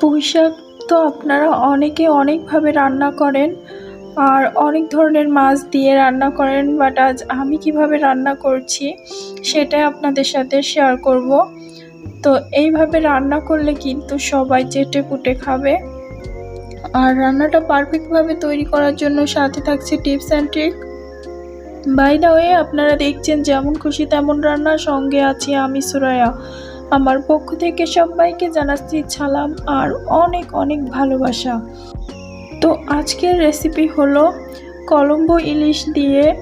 পুঁই শাক তো আপনারা অনেকে অনেকভাবে রান্না করেন আর অনেক ধরনের মাছ দিয়ে রান্না করেন বাট আজ আমি কীভাবে রান্না করছি সেটাই আপনাদের সাথে শেয়ার করব। তো এইভাবে রান্না করলে কিন্তু সবাই চেটে পুটে খাবে। আর রান্নাটা পারফেক্টভাবে তৈরি করার জন্য সাথে থাকছে tips and trick by the way আপনারা দেখছেন যেমন খুশি তেমন রান্না সঙ্গে আছি আমি সুরায়া আমার পক্ষ থেকে সবাইকে জানাচ্ছি সালাম আর অনেক অনেক ভালোবাসা। তো আজকের রেসিপি হলো কলম্বো ইলিশ দিয়ে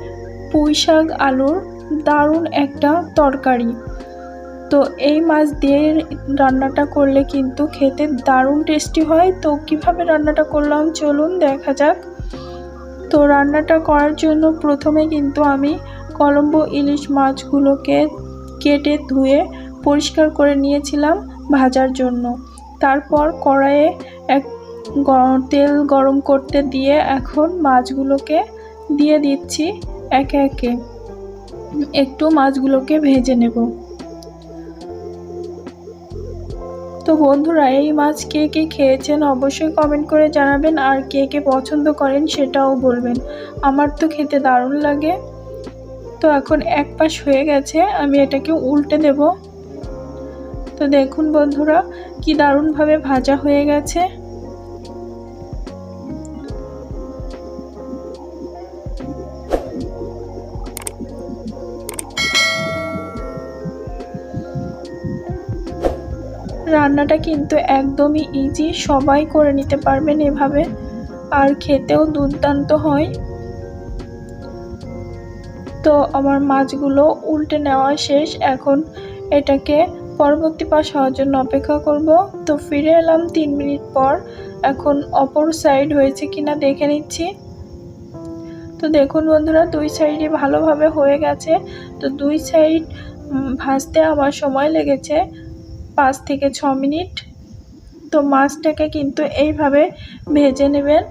পুঁই শাক আলুর দারুণ একটা তরকারি। তো এই মাছ দিয়ে রান্নাটা করলে কিন্তু খেতে দারুণ টেস্টি হয়। তো কীভাবে রান্নাটা করলাম চলুন দেখা যাক। তো রান্নাটা করার জন্য প্রথমে কিন্তু আমি কলম্বো ইলিশ মাছগুলোকে কেটে ধুয়ে পরিষ্কার করে নিয়েছিলাম ভাজার জন্য। তারপর কড়াইয়ে এক তেল গরম করতে দিয়ে এখন মাছগুলোকে দিয়ে দিচ্ছি একে একে। একটু মাছগুলোকে ভেজে নেব। তো বন্ধুরা, এই মাছ কে কে খেয়েছেন অবশ্যই কমেন্ট করে জানাবেন, আর কে কে পছন্দ করেন সেটাও বলবেন। আমার তো খেতে দারুণ লাগে। তো এখন এক পাশ হয়ে গেছে, আমি এটাকে উল্টে দেব। তো দেখুন বন্ধুরা, কি দারুণভাবে ভাজা হয়ে গেছে। রান্নাটা কিন্তু একদমই ইজি সবাই করে নিতে পারবেন এভাবে, আর খেতেও দুর্দান্ত হয়। তো আমার মাছগুলো উল্টে নেওয়া শেষ, এখন এটাকে পরবর্তী পাশ হওয়ার জন্য অপেক্ষা করব। তো ফিরে এলাম তিন মিনিট পর। এখন অপর সাইড হয়েছে কিনা দেখে নিচ্ছি। তো দেখুন বন্ধুরা, দুই সাইডই ভালোভাবে হয়ে গেছে। তো দুই সাইড ভাজতে আমার সময় লেগেছে পাঁচ থেকে ছ মিনিট। তো মাছটাকে কিন্তু এইভাবে ভেজে নেবেন।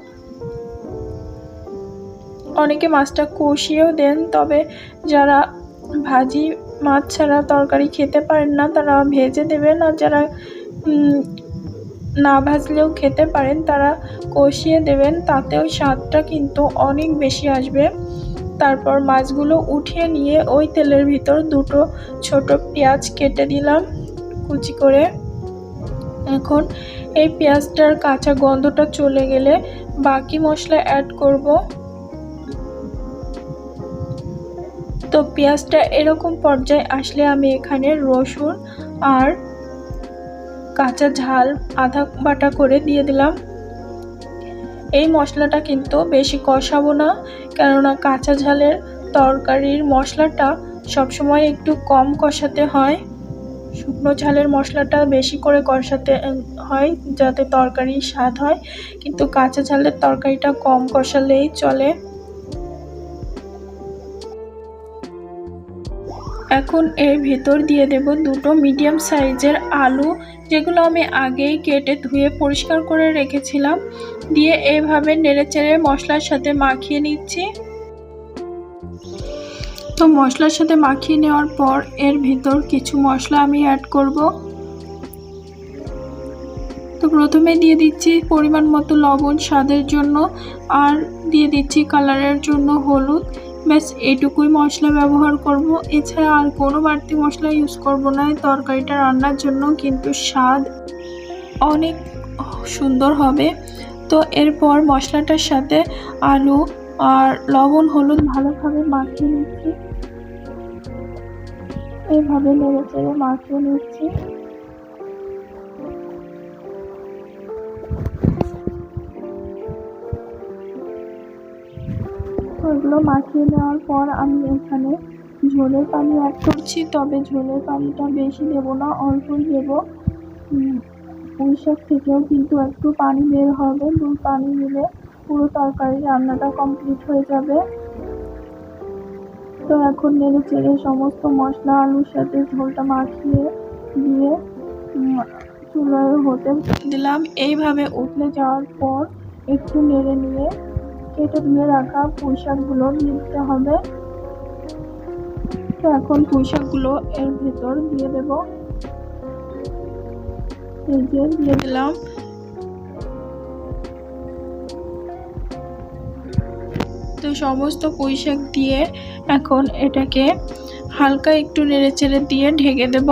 অনেকে মাছটা কষিয়েও দেন, তবে যারা ভাজি মাছ ছাড়া তরকারি খেতে পারেন না। তারা ভেজে দেবেন আর যারা না ভাজলেও খেতে পারেন, তারা কষিয়ে দেবেন। তাতেও স্বাদটা কিন্তু অনেক বেশি আসবে। তারপর মাছগুলো উঠিয়ে নিয়ে ওই তেলের ভিতর দুটো ছোট পেঁয়াজ কেটে দিলাম কুচি করে। এখন এই পেঁয়াজটার কাঁচা গন্ধটা চলে গেলে বাকি মশলা অ্যাড করব। তো পেঁয়াজটা এরকম পর্যায়ে আসলে আমি এখানে রসুন আর কাঁচা ঝাল, আধা বাটা করে দিয়ে দিলাম। এই মশলাটা কিন্তু বেশি কষাবো না, কেননা কাঁচা ঝালের তরকারির মশলাটা সবসময় একটু কম কষাতে হয়। শুকনো ঝালের মশলাটা বেশি করে কষাতে হয় যাতে তরকারি স্বাদ হয়। কিন্তু কাঁচা ঝালের তরকারিটা কম কষালেই চলে। এখন এর ভেতর দিয়ে দেব দুটো মিডিয়াম সাইজের আলু, যেগুলো আমি আগেই কেটে ধুয়ে পরিষ্কার করে রেখেছিলাম। দিয়ে এভাবে নেড়েচেড়ে মশলার সাথে মাখিয়ে নিচ্ছি। তো মশলার সাথে মাখিয়ে নেওয়ার পর এর ভিতর কিছু মশলা আমি অ্যাড করব। তো প্রথমে দিয়ে দিচ্ছি পরিমাণ মতো লবণ স্বাদের জন্য, আর দিয়ে দিচ্ছি কালারের জন্য হলুদ। ব্যাস, এটুকুই মশলা ব্যবহার করব। এছাড়া আর কোনো বাড়তি মশলা ইউজ করব না। তরকারিটা রান্নার জন্য কিন্তু স্বাদ অনেক সুন্দর হবে। তো এরপর মশলাটার সাথে আলু আর লবণ, হলুদ ভালোভাবে মাখিয়ে নিচ্ছি। এইভাবে নেড়ে চেড়ে মাখিয়ে নিচ্ছি। ওইগুলো মাখিয়ে নেওয়ার পর আমি এখানে ঝোলের পানি অ্যাড করছি। তবে ঝোলের পানিটা বেশি দেব না অল্পই দেব। পুঁই থেকেও কিন্তু একটু পানি বের হবে। দুই পানি মিলে পুরো তরকারি রান্নাটা কমপ্লিট হয়ে যাবে। তো এখন নেড়ে চেড়ে সমস্ত মশলা, আলুর সাথে ঝোলটা মাখিয়ে দিয়ে চুলায় হতে দিলাম। এইভাবে উঠলে যাওয়ার পর একটু নেড়ে নিয়ে কেটে ধুয়ে রাখা পুঁই শাকগুলো দিতে হবে। তো এখন পুঁই শাকগুলো এর ভেতর দিয়ে দেব। দিয়ে দিলাম। তো সমস্ত পুঁই শাক দিয়ে এখন এটাকে হালকা একটু নেড়ে চেড়ে দিয়ে ঢেকে দেব।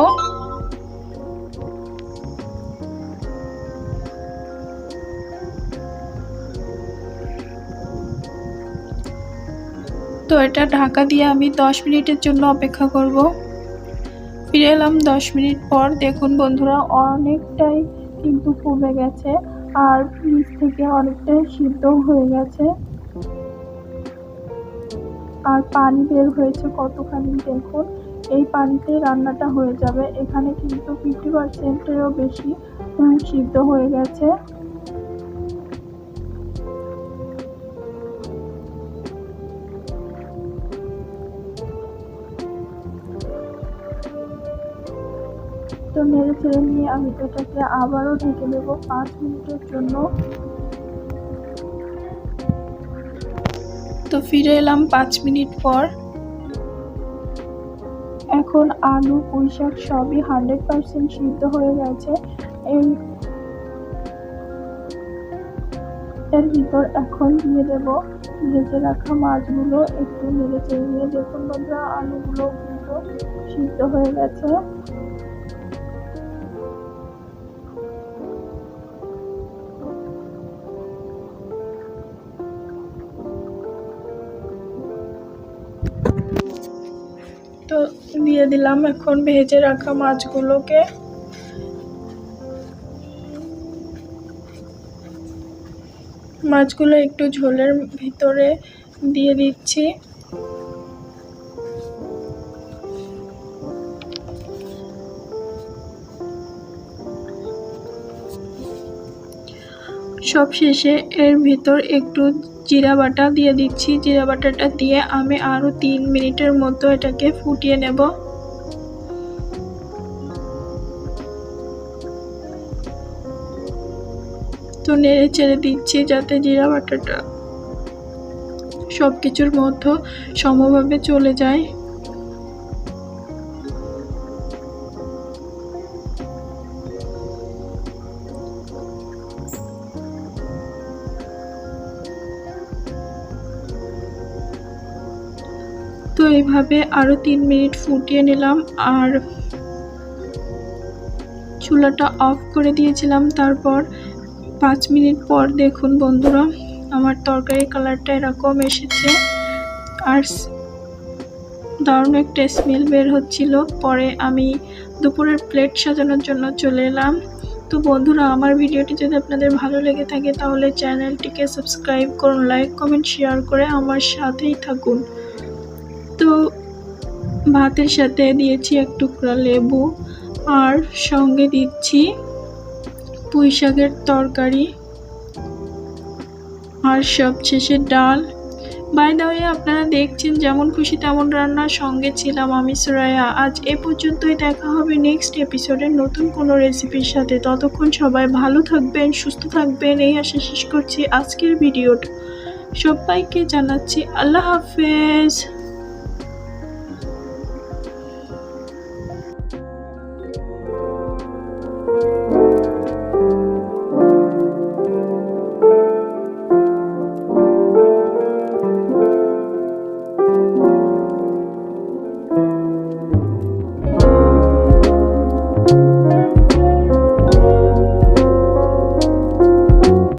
এটা ঢাকা দিয়ে আমি দশ মিনিটের জন্য অপেক্ষা করব। ফিরে এলাম দশ মিনিট পর। দেখুন বন্ধুরা, অনেকটাই কিন্তু কমে গেছে আর নিচ থেকে অনেকটাই সিদ্ধ হয়ে গেছে। আর পানি বের হয়েছে কতখানি দেখুন, এই পানিতে রান্নাটা হয়ে যাবে। এখানে কিন্তু ফিফটি পার্সেন্টেরও বেশি সিদ্ধ হয়ে গেছে। তো নেড়ে চেড়ে নিয়ে আমি তো এটাকে আবারও ঢেকে দেবো পাঁচ মিনিটের জন্য। তো ফিরে এলাম পাঁচ মিনিট পর। এখন আলু পুঁই শাক সবই হান্ড্রেড পার্সেন্ট সিদ্ধ হয়ে গেছে। এর ভিতর এখন দিয়ে দেব ভেজে রাখা মাছগুলো। একটু নেড়ে চেড়ে নিয়ে দেখুন বন্ধুরা, আলুগুলো কিন্তু সিদ্ধ হয়ে গেছে। দিয়ে দিলাম। এখন ভেজে রাখা মাছগুলোকে। মাছগুলো একটু ঝোলের ভিতরে দিয়ে দিচ্ছি। সব শেষে এর ভিতর একটু জিরা বাটা দিয়ে দিচ্ছি। জিরা বাটাটা দিয়ে আমি আরও তিন মিনিটের মতো এটাকে ফুটিয়ে নেব। তো নেড়ে চেড়ে দিচ্ছি যাতে জিরা বাটাটা সব কিছুর মধ্যে সমভাবে চলে যায়। এইভাবে আরও তিন মিনিট ফুটিয়ে নিলাম আর চুলাটা অফ করে দিয়েছিলাম। তারপর পাঁচ মিনিট পর দেখুন বন্ধুরা, আমার তরকারি কালারটা এরকম এসেছে। আর দারুণ একটা স্মেল বের হচ্ছিল। পরে আমি দুপুরের প্লেট সাজানোর জন্য চলে এলাম। তো বন্ধুরা, আমার ভিডিওটি যদি আপনাদের ভালো লেগে থাকে, তাহলে চ্যানেলটিকে সাবস্ক্রাইব করুন লাইক কমেন্ট শেয়ার করে আমার সাথেই থাকুন। তো ভাতের সাথে দিয়েছি এক টুকরা লেবু আর সঙ্গে দিচ্ছি পুঁই শাকের তরকারি আর সব সবশেষে ডাল। বাই দা ওয়ে আপনারা দেখছেন যেমন খুশি তেমন রান্নার সঙ্গে ছিলাম আমি সুরায়া আজ এ পর্যন্তই দেখা হবে নেক্সট এপিসোডে নতুন কোনো রেসিপির সাথে। ততক্ষণ সবাই ভালো থাকবেন, সুস্থ থাকবেন। এই আশা শেষ করছি আজকের ভিডিওটা সবাইকে জানাচ্ছি আল্লাহ হাফেজ।